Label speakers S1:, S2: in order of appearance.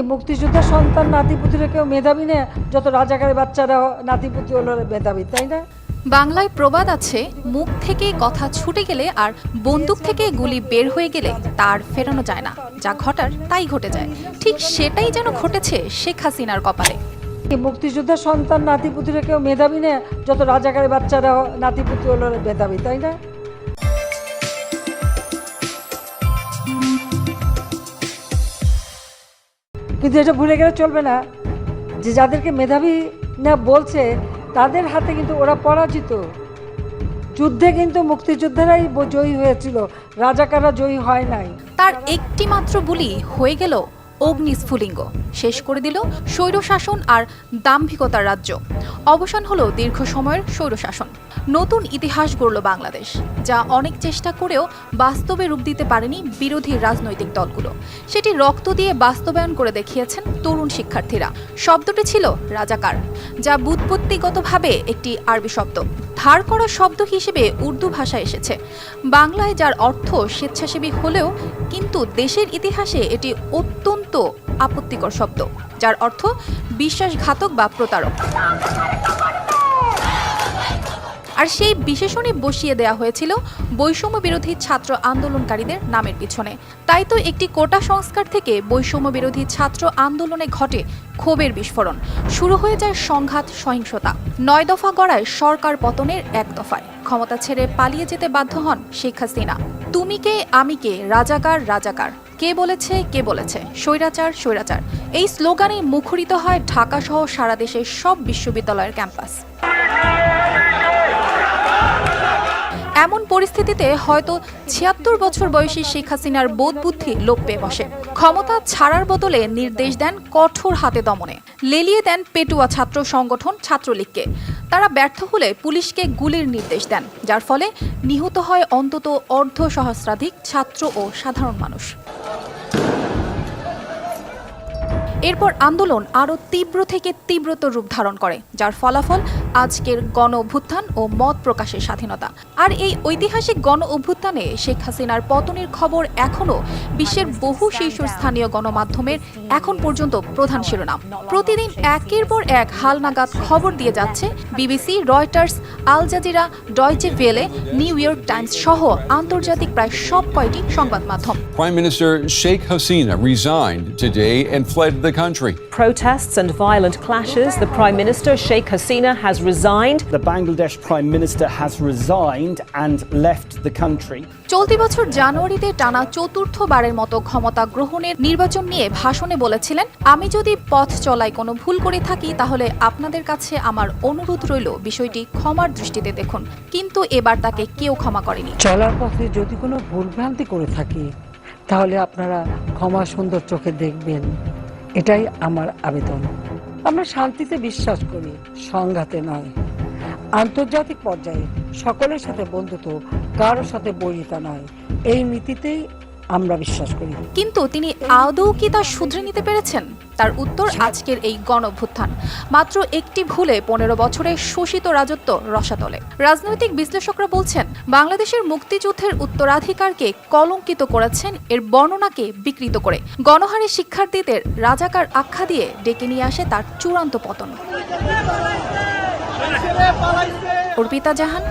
S1: কি মুক্তিযোদ্ধা সন্তান নাতিপুতিরা কেউ মেধাবী না যত রাজাকারের বাচ্চারা নাতিপুতি হলো মেধাবী তাই না?
S2: বাংলায় প্রবাদ আছে মুখ থেকে কথা ছুটে গেলে আর বন্দুক থেকে গুলি বের হয়ে গেলে তার ফেরানো যায় না। যা ঘটার তাই ঘটে যায়। ঠিক সেটাই যেন ঘটেছে শেখ হাসিনার কপালে।
S1: মুক্তিযোদ্ধা সন্তান নাতিপুতিরা কেউ মেধাবী না যত রাজাকারের বাচ্চারা নাতিপুতি হলো মেধাবী তাই না? কিন্তু এটা ভুলে গেলে চলবে না যে যাদেরকে মেধাবী না বলছে, তাদের হাতে কিন্তু ওরা পরাজিত। যুদ্ধে কিন্তু মুক্তিযোদ্ধারাই জয়ী হয়েছিল, রাজাকাররা জয়ী হয় নাই।
S2: তার একটি মাত্র বুলি হয়ে গেল অগ্নিস্ফুলিঙ্গ। শেষ করে দিল স্বৈরশাসন আর দাম্ভিকতার রাজ্য। অবসান হলো দীর্ঘ সময়ের স্বৈরশাসন। নতুন ইতিহাস গড়ল বাংলাদেশ, যা অনেক চেষ্টা করেও বাস্তবে রূপ দিতে পারেনি বিরোধী রাজনৈতিক দলগুলো। সেটি রক্ত দিয়ে বাস্তবায়ন করে দেখিয়েছেন তরুণ শিক্ষার্থীরা। শব্দটি ছিল রাজাকার, যা বুৎপত্তিগতভাবে একটি আরবি শব্দ। ধার করা শব্দ হিসেবে উর্দু ভাষা এসেছে। বাংলায় যার অর্থ স্বেচ্ছাসেবী হলেও কিন্তু দেশের ইতিহাসে এটি অত্যন্ত আপত্তিকর শব্দ, যার অর্থ বিশ্বাসঘাতক বা প্রতারক। আর সেই বিশেষণই বসিয়ে দেয়া হয়েছিল বৈষম্য বিরোধী ছাত্র আন্দোলনকারীদের নামের পিছনে। তাই তো একটি কোটা সংস্কার থেকে বৈষম্য বিরোধী ছাত্র আন্দোলনে ঘটে ক্ষোভের বিস্ফোরণ। শুরু হয়ে যায় সংঘাত, সহিংসতা। নয় দফা গড়ায় সরকার পতনের এক দফায়। ক্ষমতা ছেড়ে পালিয়ে যেতে বাধ্য হন শেখ হাসিনা। তুমি কে, আমি কে, রাজাকার রাজাকার। কে বলেছে কে বলেছে? স্বৈরাচার স্বৈরাচার। এই স্লোগানে মুখরিত হয় ঢাকা সহ সারা দেশের সব বিশ্ববিদ্যালয়ের ক্যাম্পাস। এমন পরিস্থিতিতে হয়তো ছিয়াত্তর বছর বয়সী শেখ হাসিনার বোধ বুদ্ধি লোপ পেয়ে বসে। ক্ষমতা ছাড়ার বদলে নির্দেশ দেন কঠোর হাতে দমনে। লেলিয়ে দেন পেটুয়া ছাত্র সংগঠন ছাত্রলীগকে। তারা ব্যর্থ হলে পুলিশকে গুলির নির্দেশ দেন, যার ফলে নিহত হয় অন্তত অর্ধ সহস্রাধিক ছাত্র ও সাধারণ মানুষ। এরপর আন্দোলন আরও তীব্র থেকে তীব্রতর রূপ ধারণ করে, যার ফলাফল আজকের গণ অভ্যুত্থান ও মত প্রকাশের স্বাধীনতা। আর এই ঐতিহাসিক গণ অভ্যুত্থানে শেখ হাসিনার পতনের খবর এখনও বিশ্বের বহু শীর্ষস্থানীয় গণমাধ্যমের এখন পর্যন্ত প্রধান শিরোনাম। প্রতিদিন একের পর এক হালনাগাদ খবর দিয়ে যাচ্ছে BBC, Reuters, al Jazeera, Deutsche Welle New York Times সহ আন্তর্জাতিক প্রায় সব কয়টি সংবাদ মাধ্যম।
S3: Prime Minister Sheikh Hasina resigned today and fled the country.
S4: Protests and violent clashes. The Prime Minister, Sheikh Hasina, has resigned.
S5: The Bangladesh Prime Minister has resigned and left the country.
S2: চলতি বছর জানুয়ারিতে টানা চতুর্থবারের মতো ক্ষমতা গ্রহণের নির্বাচন নিয়ে ভাষণে বলেছিলেন আমি যদি পথ চলায় কোনো ভুল করে থাকি তাহলে আপনাদের কাছে আমার অনুরোধ রইল বিষয়টি ক্ষমার দৃষ্টিতে দেখুন কিন্তু এবার তাকে কেউ ক্ষমা করেনি
S1: চলার পথে যদি কোনো ভুলভ্রান্তি করে থাকি তাহলে আপনারা ক্ষমা সুন্দর চোখে দেখবেন এটাই আমার আবেদন। আমরা শান্তিতে বিশ্বাস করি, সংঘাতে নয়। আন্তর্জাতিক পর্যায়ে সকলের সাথে বন্ধুত্ব, কারোর সাথে বৈরিতা নয়। এই নীতিতেই আমরা বিশ্বাস করি।
S2: কিন্তু তিনি আদৌ কি তা শুধরে নিতে পেরেছেন? তার উত্তর আজকের এই গণভ্যুত্থান। মাত্র একটি ভুলে পনেরো বছরে শোষিত রাজত্ব রসাতলে। রাজনৈতিক বিশ্লেষকরা বলছেন, বাংলাদেশের মুক্তিযুদ্ধের উত্তরাধিকারকে কলঙ্কিত করেছেন, এর বর্ণনাকে বিকৃত করে। গণহারে শিক্ষার্থীদের রাজাকার আখ্যা দিয়ে ডেকে নিয়ে আসে তার চূড়ান্ত পতন। অর্পিতা জাহান